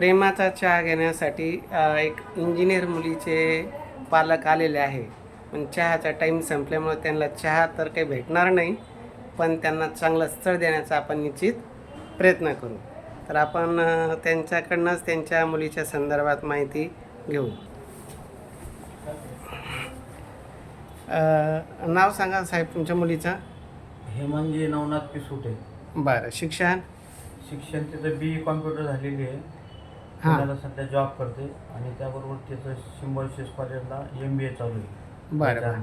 प्रेमाचा चहा घेण्यासाठी एक इंजिनियर मुलीचे पालक आलेले आहे. पण चहाचा टाईम संपल्यामुळे त्यांना चहा तर काही भेटणार नाही पण त्यांना चांगलं स्थळ देण्याचा आपण निश्चित प्रयत्न करू. तर आपण त्यांच्याकडनंच त्यांच्या मुलीच्या संदर्भात माहिती घेऊ. अ, नाव सांगा साहेब तुमच्या मुलीचं? हेमांगी नवनाथ पिसुटे. बरं शिक्षण? शिक्षण तिचं बी कॉम्प्युटर झालेली आहे. हां. पुण्याला सध्या जॉब करते आणि त्याबरोबर तिचं सिम्बॉसिस कॉलेजला एम बी ए चालू आहे. बरं बरं.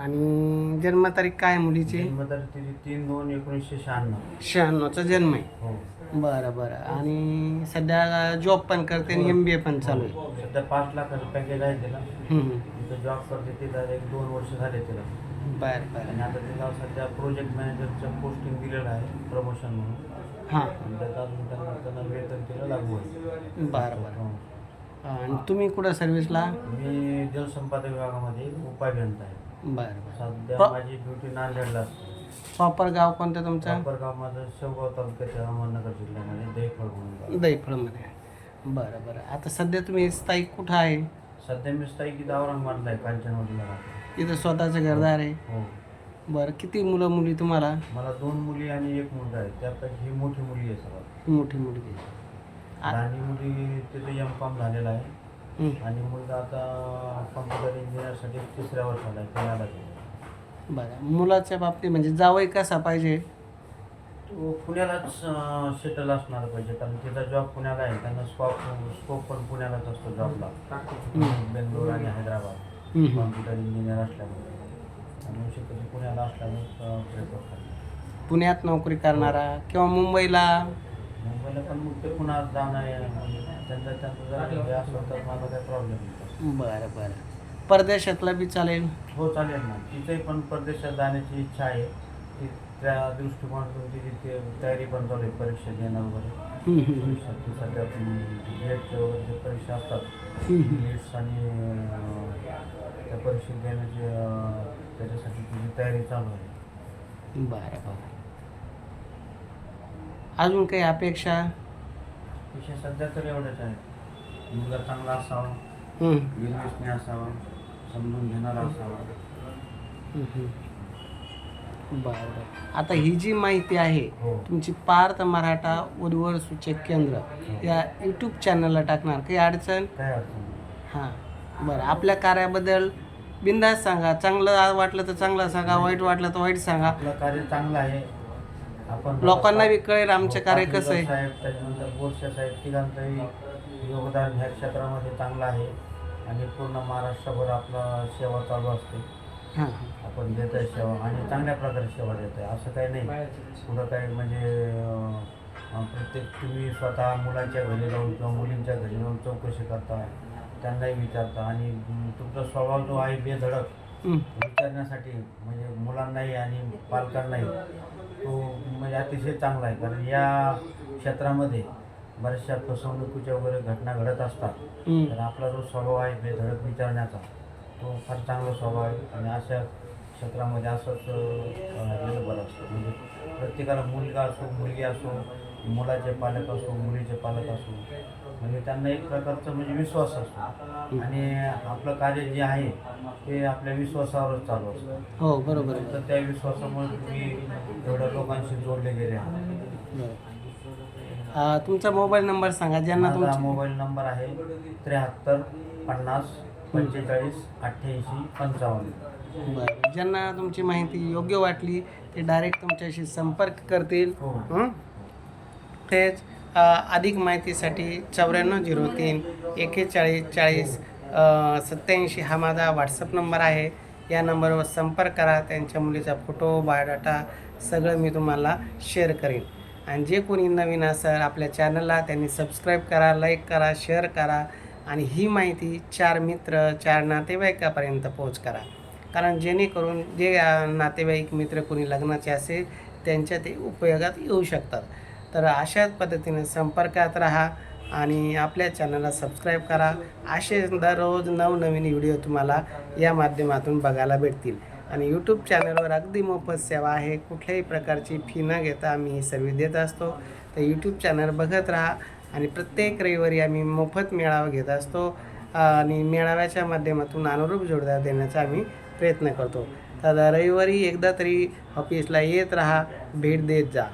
आणि जन्मतारीख काय मुलीची? जन्मतारीख तिची तीन दोन एकोणीसशे शहाण्णव. शहाण्णवचा जन्म आहे. हो. बरं बरं. आणि सध्या जॉब पण करते आणि एम बी ए पण चालू आहे. सध्या पाच लाखाचं पॅकेज आहे तिला. हम्म. तिथं जॉब करते तिला एक दोन वर्ष झाले तिला. बरं बरं. आणि आता तिला सध्या प्रोजेक्ट मॅनेजरचं पोस्टिंग दिलेलं आहे प्रमोशन म्हणून. हां. आणि अजून लागू आहे बरं बरं. हो. आणि तुम्ही कुठं सर्व्हिसला मी जलसंपदा विभागामध्ये उपाभियंता आहे. बरं सध्या माझी ड्युटी नांदेडला असते. प्रॉपर गाव कोणतं तुमचं? गाव माझं शेवगाव तालुक्याच्या अहमदनगर जिल्ह्यामध्ये म्हणून गाव. दैफळमध्ये बरं बरं. आता सध्या तुम्ही स्थायिक कुठं आहे? सध्या मी स्थायिक इथं औरंगाबादला आहे कांचनवाडीला राहतो. इथं स्वतःचं घरदार आहे? हो. बरं किती मुलं मुली तुम्हाला? मला दोन मुली आणि एक मुलगा आहे. त्यापैकी ही मोठी मुली आहे सर्वात मोठी मुलगी लहानी मुली तिथे एम कॉम झालेला आहे. आणि मुलगा आता कॉम्प्युटर इंजिनियरसाठी तिसऱ्या वर्षाला आहे पुण्याला. बरं. मुलाच्या बाबतीत म्हणजे जावई कसा पाहिजे? तो पुण्यालाच सेटल असणार पाहिजे. कारण तिचा जॉब पुण्याला आहे. त्यांना स्कॉप स्कोप पण पुण्यालाच असतो जॉबला बेंगलोर आणि हैदराबाद. कॉम्प्युटर इंजिनियर असल्यामुळे. आणि शक्यतो पुण्याला असल्यामुळे पुण्यात नोकरी करणारा किंवा मुंबईला मुंबईला पण मग ते पुन्हा जाणं आहे म्हणजे त्यांचं त्यांचं जर हे असलं तर मला काही प्रॉब्लेम नाही. बरं बरं. परदेशातला बी चालेल? हो चालेल ना. तिचंही पण परदेशात जाण्याची इच्छा आहे. ती त्या दृष्टिकोनातून तिची ते तयारी पण चालू आहे परीक्षा देणं वगैरे. हं, हं, हं. परीक्षा ती सध्या वगैरे जे परीक्षा असतात. नीट्स आणि अं, त्या परीक्षा देण्याची अं, त्याच्यासाठी तिची तयारी चालू आहे. बरं बरं. अजून काही अपेक्षा? विषय सध्या तर एवढंच आहे मुलगा चांगला असावा असावा समजून घेणारा असावा. बरं बरं. आता ही जी माहिती आहे हो. तुमची पार्थ मराठा उर्वर सूचक केंद्र या यूट्यूब चॅनलला टाकणार. काही अडचण? काय अडचण नाही. हां. बरं. आपल्या कार्याबद्दल बिंदास सांगा. चांगलं वाटलं तर चांगलं सांगा वाईट वाटलं तर वाईट सांगा. आपलं कार्य चांगलं आहे. लोकांना बी कळेल आमचं कार्य कसं आहे. साहेब त्याच्यानंतर बोरसे साहेब तिघांचंही योगदान ह्या क्षेत्रामध्ये चांगलं आहे. आणि पूर्ण महाराष्ट्रभर आपला सेवा चालू असते. हां. आपण देत आहे सेवा आणि चांगल्या प्रकारे सेवा देत आहे असं काही नाही. पुढं काही म्हणजे अं, प्रत्येक तुम्ही स्वतः मुलांच्या घरी जाऊन किंवा मुलींच्या घरी जाऊन चौकशी करता त्यांनाही विचारता आणि अं, तुमचा स्वभाव जो आहे बेधडक हं. विचारण्यासाठी म्हणजे मुलांनाही आणि पालकांनाही तो अतिशय चांगला आहे. कारण या क्षेत्रामध्ये बऱ्याचशा फसवणुकीच्या वगैरे घटना घडत असतात. तर आपला जो स्वभाव आहे बेधडक विचारण्याचा तो फार चांगला स्वभाव आहे. आणि अशा क्षेत्रामध्ये असंच राहिलेलं बरं असतं. म्हणजे प्रत्येकाला मुलगा असो मुलगी असो मुलाचे पालक असो मुलीचे पालक असो म्हणजे त्यांना एक प्रकारचा म्हणजे विश्वास असतो. आणि आपलं कार्य जे आहे ते आपल्या विश्वासावरच चालू असतं. हो बरोबर आहे. तर त्या विश्वासामुळे तुम्ही एवढ्या लोकांशी जोडले गेले. तुमचा मोबाईल नंबर सांगा ज्यांना माझा तुमची मोबाईल नंबर आहे त्र्याहत्तर पन्नास पंचेचाळीस अठ्ठ्याऐंशी पंचावन्न. बरं ज्यांना तुमची माहिती योग्य वाटली ते डायरेक्ट तुमच्याशी संपर्क करतील. हो. हं? तेच अ, अधिक माहितीसाठी चौऱ्याण्णव झिरो तीन एकेचाळीस चाळीस सत्याऐंशी हा माझा व्हॉट्सअप नंबर आहे. या नंबरवर संपर्क करा त्यांच्या मुलीचा फोटो बायोडाटा सगळं मी तुम्हाला शेअर करेन. आणि जे कोणी नवीन असेल आपल्या चॅनलला त्यांनी सबस्क्राईब करा लाईक करा शेअर करा आणि ही माहिती चार मित्र चार नातेवाईकापर्यंत पोहोच करा. कारण जेणेकरून जे नातेवाईक मित्र कोणी लग्नाचे असेल त्यांच्या ते उपयोगात येऊ शकतात. तर अशाच पद्धतीने संपर्कात राहा. आणि आपल्या चॅनलला सबस्क्राईब करा. असे दररोज नवनवीन व्हिडिओ तुम्हाला या माध्यमातून बघायला भेटतील. आणि यूट्यूब चॅनलवर अगदी मोफत सेवा आहे. कुठल्याही प्रकारची फी न घेता आम्ही ही सर्व्हिस देत असतो. तर यूट्यूब चॅनल बघत राहा. आणि प्रत्येक रविवारी आम्ही मोफत मेळावा घेत असतो. आणि मेळाव्याच्या माध्यमातून अनुरूप जोडदार देण्याचा आम्ही प्रयत्न करतो. तर रविवारी एकदा तरी ऑफिसला येत राहा. भेट देत जा.